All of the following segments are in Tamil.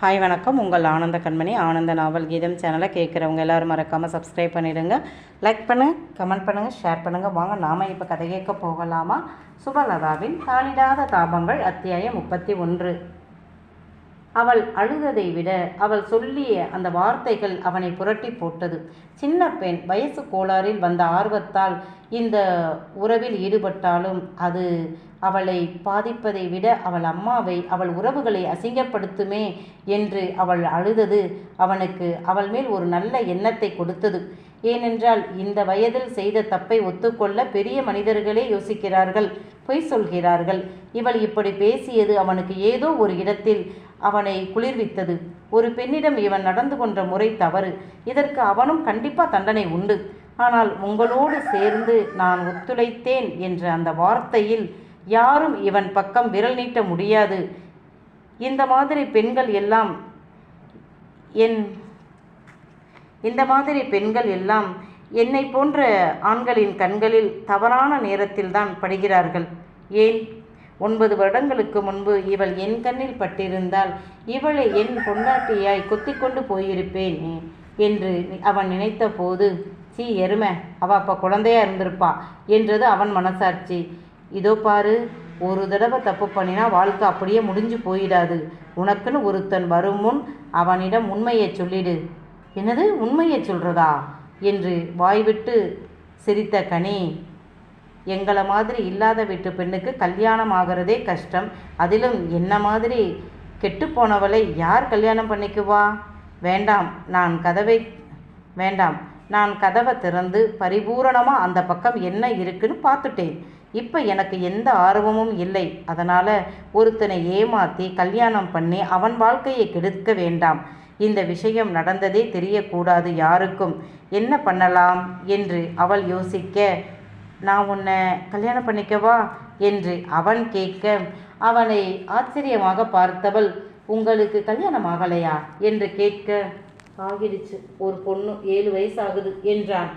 ஹாய் வணக்கம். உங்கள் ஆனந்த கண்மணி ஆனந்த நாவல் கீதம் சேனலை கேட்குறவங்க எல்லோரும் மறக்காமல் சப்ஸ்கிரைப் பண்ணிவிடுங்க லைக் பண்ணுங்கள் கமெண்ட் பண்ணுங்கள் ஷேர் பண்ணுங்கள் வாங்க நாம் இப்போ கதை கேட்க போகலாமா? சுபலதாவின் தாளிடாத தாபங்கள் அத்தியாயம் முப்பத்தி ஒன்று. அவள் அழுததை விட அவள் சொல்லிய அந்த வார்த்தைகள் அவனை புரட்டி போட்டது. சின்ன பெண் வயசு கோளாறில் வந்த ஆர்வத்தால் இந்த உறவில் ஈடுபட்டாலும் அது அவளை பாதிப்பதை விட அவள் அம்மாவை அவள் உறவுகளை அசிங்கப்படுத்துமே என்று அவள் அழுதது அவனுக்கு அவள் மேல் ஒரு நல்ல எண்ணத்தை கொடுத்தது. ஏனென்றால் இந்த வயதில் செய்த தப்பை ஒத்துக்கொள்ள பெரிய மனிதர்களே யோசிக்கிறார்கள் பொய் சொல்கிறார்கள். இவள் இப்படி பேசியது அவனுக்கு ஏதோ ஒரு இடத்தில் அவனை குளிர்வித்தது. ஒரு பெண்ணிடம் இவன் நடந்து கொண்ட முறை தவறு. இதற்கு அவனும் கண்டிப்பாக தண்டனை உண்டு. ஆனால் உங்களோடு சேர்ந்து நான் ஒத்துழைத்தேன் என்ற அந்த வார்த்தையில் யாரும் இவன் பக்கம் விரல் நீட்ட முடியாது. இந்த மாதிரி பெண்கள் எல்லாம் என் இந்த மாதிரி பெண்கள் எல்லாம் என்னை போன்ற ஆண்களின் கண்களில் தவறான நேரத்தில்தான் படுகிறார்கள். ஏன்? ஒன்பது வருடங்களுக்கு முன்பு இவள் என் கண்ணில் பட்டிருந்தால் இவளை என் பொண்டாட்டியாய் கொத்திக்கொண்டு போயிருப்பேன் என்று அவன் நினைத்த போது சீ எருமை அவ அப்போ குழந்தையா இருந்திருப்பா என்றது அவன் மனசாட்சி. இதோ பாரு ஒரு தடவை தப்பு பண்ணினா வாழ்க்கை அப்படியே முடிஞ்சு போயிடாது. உனக்குன்னு ஒருத்தன் வரும் முன் அவனிடம் உண்மையை சொல்லிடு. என்னது? உண்மையை சொல்றதா? என்று வாய்விட்டு சிரித்த கனி. எங்களை மாதிரி இல்லாத வீட்டு பெண்ணுக்கு கல்யாணம் ஆகிறதே கஷ்டம். அதிலும் என்ன மாதிரி கெட்டுப்போனவளை யார் கல்யாணம் பண்ணிக்குவா? வேண்டாம் நான் கதவை வேண்டாம் நான் கதவை திறந்து பரிபூரணமாக அந்த பக்கம் என்ன இருக்குன்னு பார்த்துட்டேன். இப்போ எனக்கு எந்த ஆர்வமும் இல்லை. அதனால் ஒருத்தனை ஏமாற்றி கல்யாணம் பண்ணி அவன் வாழ்க்கையை கெடுக்க வேண்டாம். இந்த விஷயம் நடந்ததே தெரியக்கூடாது யாருக்கும். என்ன பண்ணலாம்? என்று அவள் யோசிக்க நான் உன்னை கல்யாணம் பண்ணிக்கவா? என்று அவன் கேட்க அவனை ஆச்சரியமாக பார்த்தவள் உங்களுக்கு கல்யாணம் ஆகலையா? என்று கேட்க ஆகிடுச்சு. ஒரு பொண்ணு ஏழு வயசு ஆகுது என்றான்.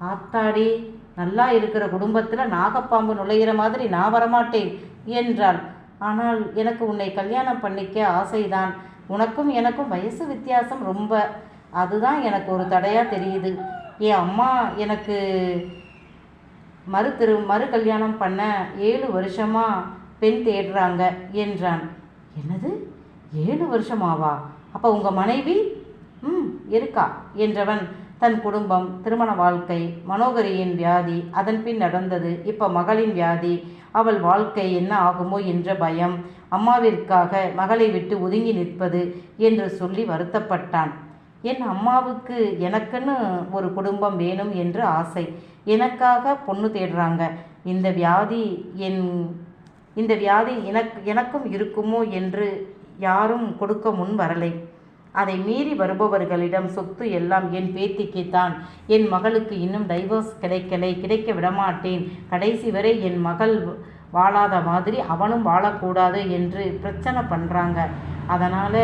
ஆத்தாடி நல்லா இருக்கிற குடும்பத்தில் நாகப்பாம்பு நுழையிற மாதிரி நான் வரமாட்டேன் என்றாள் ஆனால் எனக்கு உன்னை கல்யாணம் பண்ணிக்க ஆசைதான். உனக்கும் எனக்கும் வயசு வித்தியாசம் ரொம்ப. அதுதான் எனக்கு ஒரு தடையாக தெரியுது. என் அம்மா எனக்கு மறு திரு மறு கல்யாணம் பண்ண ஏழு வருஷமாக பெண் தேடுறாங்க என்றான். என்னது? ஏழு வருஷமாவா? அப்போ உங்கள் மனைவி? ம் இருக்கா என்றவன் தன் குடும்பம் திருமண வாழ்க்கை மனோகரியின் வியாதி அதன் பின் நடந்தது. இப்போ மகளின் வியாதி அவள் வாழ்க்கை என்ன ஆகுமோ என்ற பயம் அம்மாவிற்காக மகளை விட்டு ஒதுங்கி நிற்பது என்று சொல்லி வருத்தப்பட்டான். என் அம்மாவுக்கு எனக்குன்னு ஒரு குடும்பம் வேணும் என்று ஆசை. எனக்காக பொண்ணு தேடுறாங்க. இந்த வியாதி என் இந்த வியாதி எனக்கு எனக்கும் இருக்குமோ என்று யாரும் கொடுக்க முன் வரலை. அதை மீறி வருபவர்களிடம் சொத்து எல்லாம் என் பேத்திக்கு தான். என் மகளுக்கு இன்னும் டைவோர்ஸ் கிடைக்கலை கிடைக்க விடமாட்டேன். கடைசி வரை என் மகள் வாழாத மாதிரி அவனும் வாழக்கூடாது என்று பிரச்சனை பண்ணுறாங்க அதனால்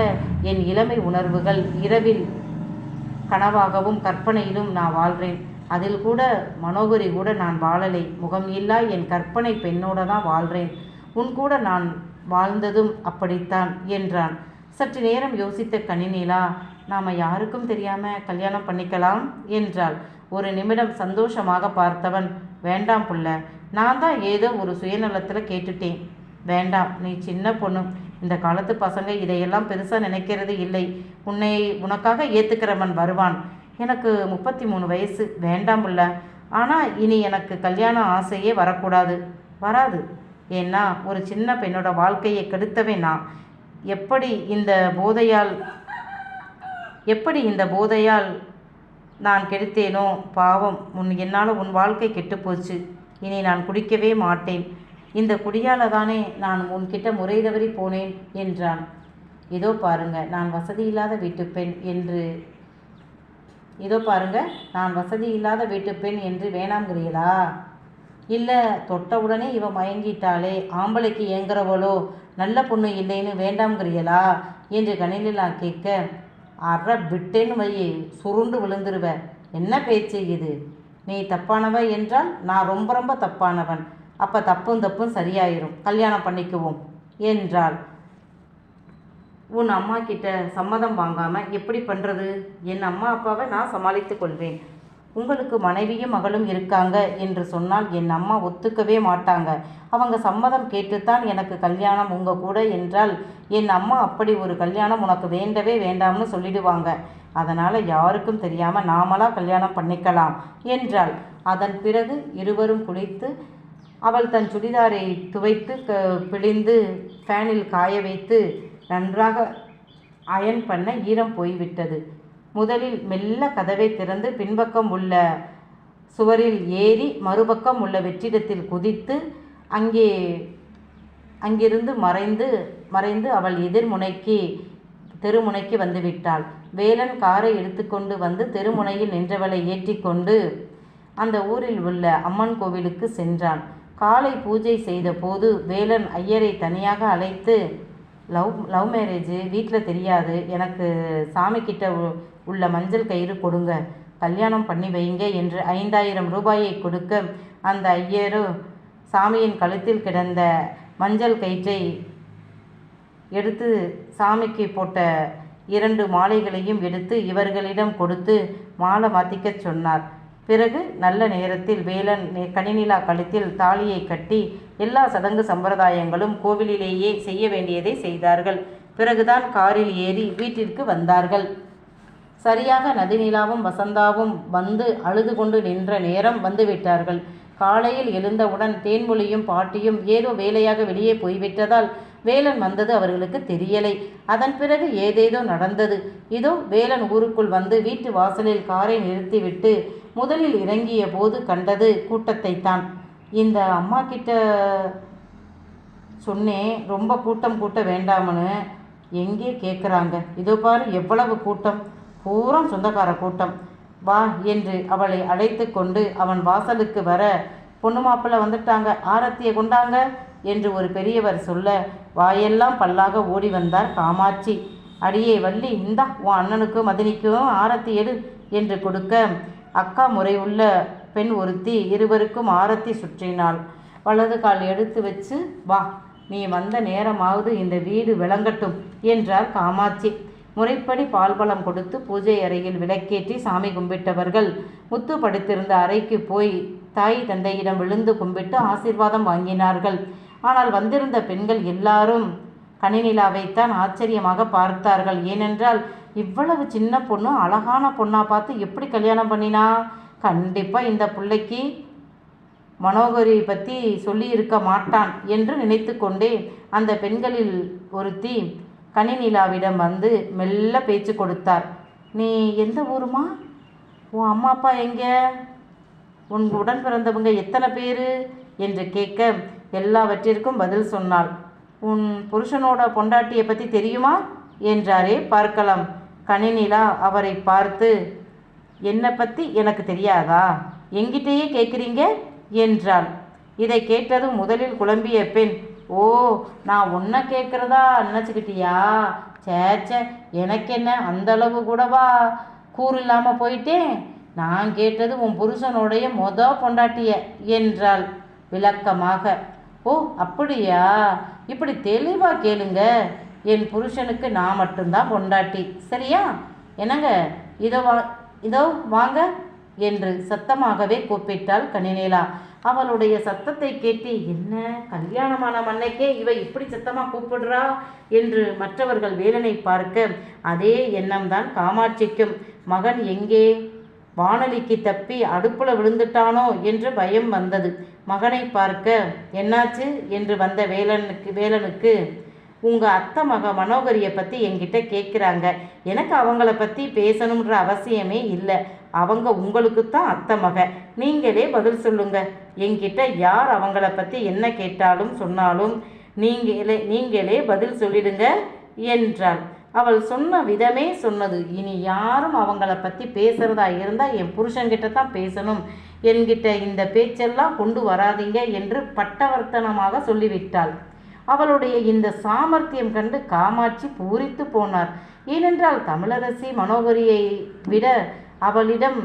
என் இளமை உணர்வுகள் இரவில் கனவாகவும் கற்பனையிலும் நான் வாழ்கிறேன் அதில் கூட மனோகரி கூட நான் வாழலை. முகம் இல்லா என் கற்பனை பெண்ணோட தான் வாழ்கிறேன் உன் கூட நான் வாழ்ந்ததும் அப்படித்தான் என்றான். சற்று நேரம் யோசித்த கணினிலா நாம் யாருக்கும் தெரியாமல் கல்யாணம் பண்ணிக்கலாம்? என்றாள். ஒரு நிமிடம் சந்தோஷமாக பார்த்தவன் வேண்டாம் புள்ள நான் தான் ஏதோ ஒரு சுயநலத்தில் கேட்டுட்டேன். வேண்டாம் நீ சின்ன பொண்ணு. இந்த காலத்து பசங்க இதையெல்லாம் பெருசாக நினைக்கிறது இல்லை. உன்னை உனக்காக ஏற்றுக்கிறவன் வருவான். எனக்கு முப்பத்தி மூணு வயசு. வேண்டாம் புள்ள. ஆனால் இனி எனக்கு கல்யாண ஆசையே வரக்கூடாது. வராது. ஏன்னா ஒரு சின்ன பெண்ணோட வாழ்க்கையை கெடுத்தவே நான். எப்படி இந்த போதையால் எப்படி இந்த போதையால் நான் கெடுத்தேனோ? பாவம். உன் என்னால் உன் வாழ்க்கை கெட்டுப்போச்சு இனி நான் குடிக்கவே மாட்டேன். இந்த குடியால் தானே நான் உன்கிட்ட முறை தவறி போனேன் என்றான். இதோ பாருங்க நான் வசதி இல்லாத வீட்டு பெண் என்று. இதோ பாருங்க நான் வசதி இல்லாத வீட்டு பெண் என்று வேணாங்கிறீங்களா இல்லை தொட்ட உடனே இவ மயங்கிட்டாளே ஆம்பளைக்கு ஏங்குறவளோ நல்ல பொண்ணு இல்லைன்னு வேண்டாம்ங்கிறீங்களா என்று கணிலா கேட்க அற விட்டேன்னு வை சுருண்டு விழுந்துருவ. என்ன பேச்சு இது? நீ தப்பானவ என்றால் நான் ரொம்ப ரொம்ப தப்பானவன். அப்போ தப்பும் தப்பும் சரியாயிரும். கல்யாணம் பண்ணிக்குவோம் என்றாள். உன் அம்மா கிட்ட சம்மதம் வாங்காமல் எப்படி பண்ணுறது என் அம்மா அப்பாவை நான் சமாளித்து கொள்வேன். உங்களுக்கு மனைவியும் மகளும் இருக்காங்க என்று சொன்னால் என் அம்மா ஒத்துக்கவே மாட்டாங்க. அவங்க சம்மதம் கேட்டுத்தான் எனக்கு கல்யாணம் உங்கள் கூட என்றால் என் அம்மா அப்படி ஒரு கல்யாணம் உனக்கு வேண்டவே வேண்டாம்னு சொல்லிடுவாங்க. அதனால் யாருக்கும் தெரியாமல் நாமளாக கல்யாணம் பண்ணிக்கலாம் என்றாள். அதன் பிறகு இருவரும் குளித்து அவள் தன் சுடிதாரை துவைத்து க பிழிந்து ஃபேனில் காய வைத்து நன்றாக அயன் பண்ண ஈரம் போய்விட்டது. முதலில் மெல்ல கதவை திறந்து பின்பக்கம் உள்ள சுவரில் ஏறி மறுபக்கம் உள்ள வெற்றிடத்தில் குதித்து அங்கே அங்கிருந்து மறைந்து மறைந்து அவள் எதிர்முனைக்கு தெருமுனைக்கு வந்துவிட்டாள் வேலன் காரை எடுத்துக்கொண்டு வந்து தெருமுனையில் நின்றவளை ஏற்றிக்கொண்டு அந்த ஊரில் உள்ள அம்மன் கோவிலுக்கு சென்றான். காலை பூஜை செய்த போது வேலன் ஐயரை தனியாக அழைத்து லவ் லவ் மேரேஜு? வீட்டில் தெரியாது. எனக்கு சாமி கிட்ட உ- உள்ள மஞ்சள் கயிறு கொடுங்க. கல்யாணம் பண்ணி வைங்க என்று ஐந்தாயிரம் ரூபாயை கொடுக்க அந்த ஐயரு சாமியின் கழுத்தில் கிடந்த மஞ்சள் கயிற்றை எடுத்து சாமிக்கு போட்ட இரண்டு மாலைகளையும் எடுத்து இவர்களிடம் கொடுத்து மாலை மாத்திக்கச் சொன்னார். பிறகு நல்ல நேரத்தில் வேலன் கனிநிலா கழுத்தில் தாலியை கட்டி எல்லா சடங்கு சம்பிரதாயங்களும் கோவிலிலேயே செய்ய வேண்டியதை செய்தார்கள். பிறகுதான் காரில் ஏறி வீட்டிற்கு வந்தார்கள். சரியாக நதிநிலாவும் வசந்தாவும் வந்து அழுது கொண்டு நின்ற நேரம் வந்துவிட்டார்கள். காலையில் எழுந்தவுடன் தேன்மொழியும் பாட்டியும் ஏதோ வேலையாக வெளியே போய்விட்டதால் வேலன் வந்தது அவர்களுக்கு தெரியலை. அதன் பிறகு ஏதேதோ நடந்தது. இதோ வேலன் ஊருக்குள் வந்து வீட்டு வாசலில் காரை நிறுத்திவிட்டு முதலில் இறங்கிய போது கண்டது கூட்டத்தைத்தான். இந்த அம்மா கிட்ட சொன்னேன் ரொம்ப கூட்டம் கூட்ட வேண்டாம்னு எங்கே கேட்குறாங்க இதோ பாரு எவ்வளவு கூட்டம். பூரா சொந்தக்கார கூட்டம். வா என்று அவளை அழைத்து கொண்டு அவன் வாசலுக்கு வர பொண்ணு மாப்பிள்ளை வந்துட்டாங்க. ஆரத்தியை கொண்டாங்க என்று ஒரு பெரியவர் சொல்ல வாயெல்லாம் பல்லாக ஓடி வந்தார் காமாட்சி. அடியே வள்ளி இந்தா உன் அண்ணனுக்கும் மதினிக்கும் ஆரத்தி எடு என்று கொடுக்க அக்கா முறை உள்ள பெண் ஒருத்தி இருவருக்கும் ஆரத்தி சுற்றினாள். வலது கால் எடுத்து வச்சு வா நீ வந்த நேரமாவது இந்த வீடு விளங்கட்டும் என்றார் காமாட்சி. முறைப்படி பால்பழம் கொடுத்து பூஜை அறையில் விளக்கேற்றி சாமி கும்பிட்டவர்கள் முத்து படுத்திருந்த அறைக்கு போய் தாய் தந்தையிடம் விழுந்து கும்பிட்டு ஆசீர்வாதம் வாங்கினார்கள். ஆனால் வந்திருந்த பெண்கள் எல்லாரும் கனிநிலாவைத்தான் ஆச்சரியமாக பார்த்தார்கள். ஏனென்றால் இவ்வளவு சின்ன பொண்ணு அழகான பொண்ணாக பார்த்து எப்படி கல்யாணம் பண்ணினா? கண்டிப்பாக இந்த பிள்ளைக்கு மனோகரி பற்றி சொல்லியிருக்க மாட்டான் என்று நினைத்து கொண்டே அந்த பெண்களில் ஒருத்தி கனிநிலாவிடம் வந்து மெல்ல பேச்சு கொடுத்தார். நீ எந்த ஊருமா? உன் அம்மா அப்பா எங்கே? உன் உடன் பிறந்தவங்க எத்தனை பேர்? என்று கேட்க எல்லாவற்றிற்கும் பதில் சொன்னாள். உன் புருஷனோட பொண்டாட்டியை பற்றி தெரியுமா? என்றாரே பார்க்கலாம். கணினிலா அவரை பார்த்து என்னை பற்றி எனக்கு தெரியாதா? எங்கிட்டேயே கேட்குறீங்க? என்றாள். இதை கேட்டதும் முதலில் குழம்பிய பெண் ஓ நான் ஒன்றை கேட்குறதா நினச்சிக்கிட்டியா? சேச்சே எனக்கு என்ன அந்தளவு கூடவா? கூறு இல்லாமல் போயிட்டேன். நான் கேட்டது உன் புருஷனுடைய மொத பொண்டாட்டிய என்றாள் விளக்கமாக. ஓ அப்படியா? இப்படி தெளிவாக கேளுங்க. என் புருஷனுக்கு நான் மட்டும்தான் பொண்டாட்டி. சரியா? என்னங்க? இதோ வா இதோ வாங்க என்று சத்தமாகவே கூப்பிட்டாள் கனிநேலா. அவளுடைய சத்தத்தை கேட்டு என்ன? கல்யாணமான மன்னைக்கே இவ இப்படி சத்தமாக கூப்பிடுறா? என்று மற்றவர்கள் வேலனை பார்க்க அதே எண்ணம்தான் காமாட்சிக்கும். மகன் எங்கே? வானொலிக்கு தப்பி அடுப்புல விழுந்துட்டானோ? என்று பயம் வந்தது. மகனை பார்க்க என்னாச்சு? என்று வந்த வேலனுக்கு வேலனுக்கு உங்கள் அத்தை மக மனோகரியை பற்றி என்கிட்ட கேட்குறாங்க எனக்கு அவங்கள பற்றி பேசணுன்ற அவசியமே இல்லை. அவங்க உங்களுக்கு தான் அத்தை மக. நீங்களே பதில் சொல்லுங்க. என்கிட்ட யார் அவங்கள பற்றி என்ன கேட்டாலும் சொன்னாலும் நீங்களே நீங்களே பதில் சொல்லிடுங்க என்றாள். அவள் சொன்ன விதமே சொன்னது. இனி யாரும் அவங்கள பற்றி பேசுகிறதா இருந்தால் என் புருஷன்கிட்ட தான் பேசணும். என்கிட்ட இந்த பேச்செல்லாம் கொண்டு வராதீங்க என்று பட்டவர்த்தனமாக சொல்லிவிட்டாள். அவளுடைய இந்த சாமர்த்தியம் கண்டு காமாட்சி பூரித்து போனார். ஏனென்றால் தமிழரசி மனோகரியை விட அவளிடம்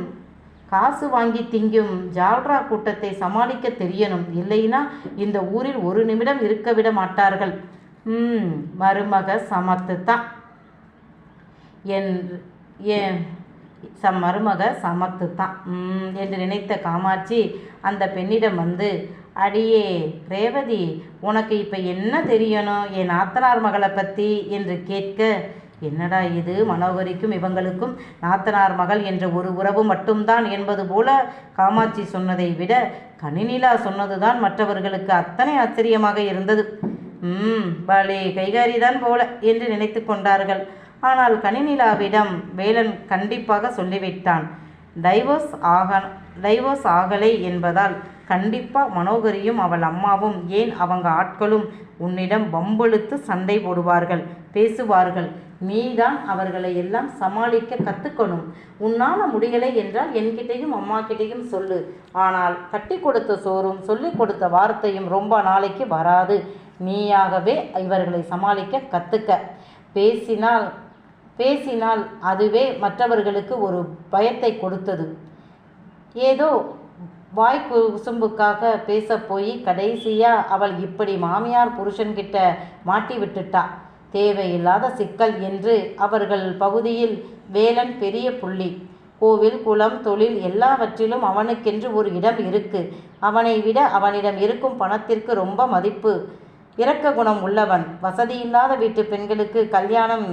காசு வாங்கி திங்கும் ஜால்ரா கூட்டத்தை சமாளிக்க தெரியணும். இல்லைனா இந்த ஊரில் ஒரு நிமிடம் இருக்க விட மாட்டார்கள். ம் மருமக சமத்து தான் என் என் சம் மருமக சமத்து தான் என்று நினைத்த காமாட்சி அந்த பெண்ணிடம் வந்து அடியே ரேவதி உனக்கு இப்போ என்ன தெரியணும்? என் நாத்தனார் மகளை பற்றி என்று கேட்க என்னடா இது? மனோகரிக்கும் இவங்களுக்கும் நாத்தனார் மகள் என்ற ஒரு உறவு மட்டும்தான் என்பது போல காமாட்சி சொன்னதை விட கணினிலா சொன்னதுதான் மற்றவர்களுக்கு அத்தனை ஆச்சரியமாக இருந்தது. ம் பலே கைகாரிதான் போல என்று நினைத்து கொண்டார்கள். ஆனால் கணினிலாவிடம் வேலன் கண்டிப்பாக சொல்லிவிட்டான். டைவோர்ஸ் ஆக டைவோர்ஸ் ஆகலை என்பதால் கண்டிப்பாக மனோகரியும் அவள் அம்மாவும் ஏன் அவங்க ஆட்களும் உன்னிடம் பம்பெழுத்து சண்டை போடுவார்கள் பேசுவார்கள்? நீதான் அவர்களை எல்லாம் சமாளிக்க கற்றுக்கணும் உன்னால் முடியலை என்றால் என்கிட்டையும் அம்மா கிட்டையும் சொல்லு. ஆனால் கட்டி கொடுத்த சோறும் சொல்லிக் கொடுத்த வார்த்தையும் ரொம்ப நாளைக்கு வராது. நீயாகவே இவர்களை சமாளிக்க கற்றுக்க பேசினால் பேசினால் அதுவே மற்றவர்களுக்கு ஒரு பயத்தை கொடுத்தது. ஏதோ வாய் குசும்புக்காக பேச போய் கடைசியாக அவள் இப்படி மாமியார் புருஷன்கிட்ட மாட்டி விட்டுட்டா. தேவையில்லாத சிக்கல் என்று அவர்கள் பகுதியில் வேலன் பெரிய புள்ளி. கோவில் குளம் தொழில் எல்லாவற்றிலும் அவனுக்கென்று ஒரு இடம் இருக்கு. அவனை விட அவனிடம் இருக்கும் பணத்திற்கு ரொம்ப மதிப்பு. இரக்க குணம் உள்ளவன். வசதியில்லாத வீட்டு பெண்களுக்கு கல்யாணம்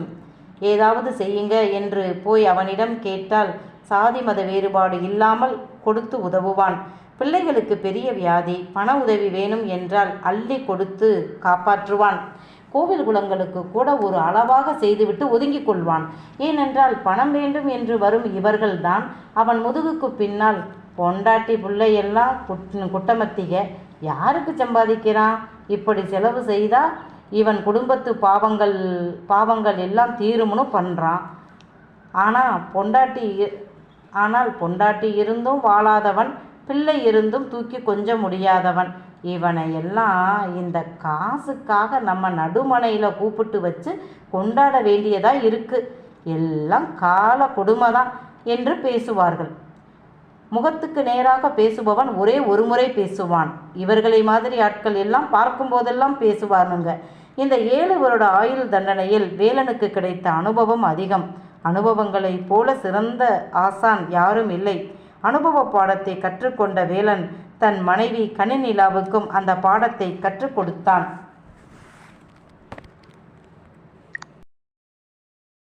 ஏதாவது செய்யுங்க என்று போய் அவனிடம் கேட்டால் சாதி மத வேறுபாடு இல்லாமல் கொடுத்து உதவுவான். பிள்ளைகளுக்கு பெரிய வியாதி பண உதவி வேணும் என்றால் அள்ளி கொடுத்து காப்பாற்றுவான். கோவில் குளங்களுக்கு கூட ஒரு அளவாக செய்துவிட்டு ஒதுங்கிக் கொள்வான். ஏனென்றால் பணம் வேண்டும் என்று வரும் இவர்கள்தான் அவன் முதுகுக்கு பின்னால் பொண்டாட்டி பிள்ளையெல்லாம் குட் குட்டமத்திக யாருக்கு சம்பாதிக்கிறான்? இப்படி செலவு செய்தா இவன் குடும்பத்து பாவங்கள் பாவங்கள் எல்லாம் தீரும்னு பண்ணுறான் ஆனால் பொண்டாட்டி ஆனால் பொண்டாட்டி இருந்தும் வாழாதவன் பிள்ளை இருந்தும் தூக்கி கொஞ்ச முடியாதவன். இவனை எல்லாம் இந்த காசுக்காக நம்ம நடுமனையில் கூப்பிட்டு வச்சு கொண்டாட வேண்டியதாக இருக்கு. எல்லாம் கால கொடுமை தான் என்று பேசுவார்கள். முகத்துக்கு நேராக பேசுபவன் ஒரே ஒரு முறை பேசுவான். இவர்களை மாதிரி ஆட்கள் எல்லாம் பார்க்கும்போதெல்லாம் பேசுவானுங்க. இந்த ஏழு வருட ஆயுள் தண்டனையில் வேலனுக்கு கிடைத்த அனுபவம் அதிகம். அனுபவங்களைப் போல சிறந்த ஆசான் யாரும் இல்லை. அனுபவ பாடத்தை கற்றுக்கொண்ட வேலன் தன் மனைவி கனிநிலாவுக்கும் அந்த பாடத்தை கற்றுக் கொடுத்தான்.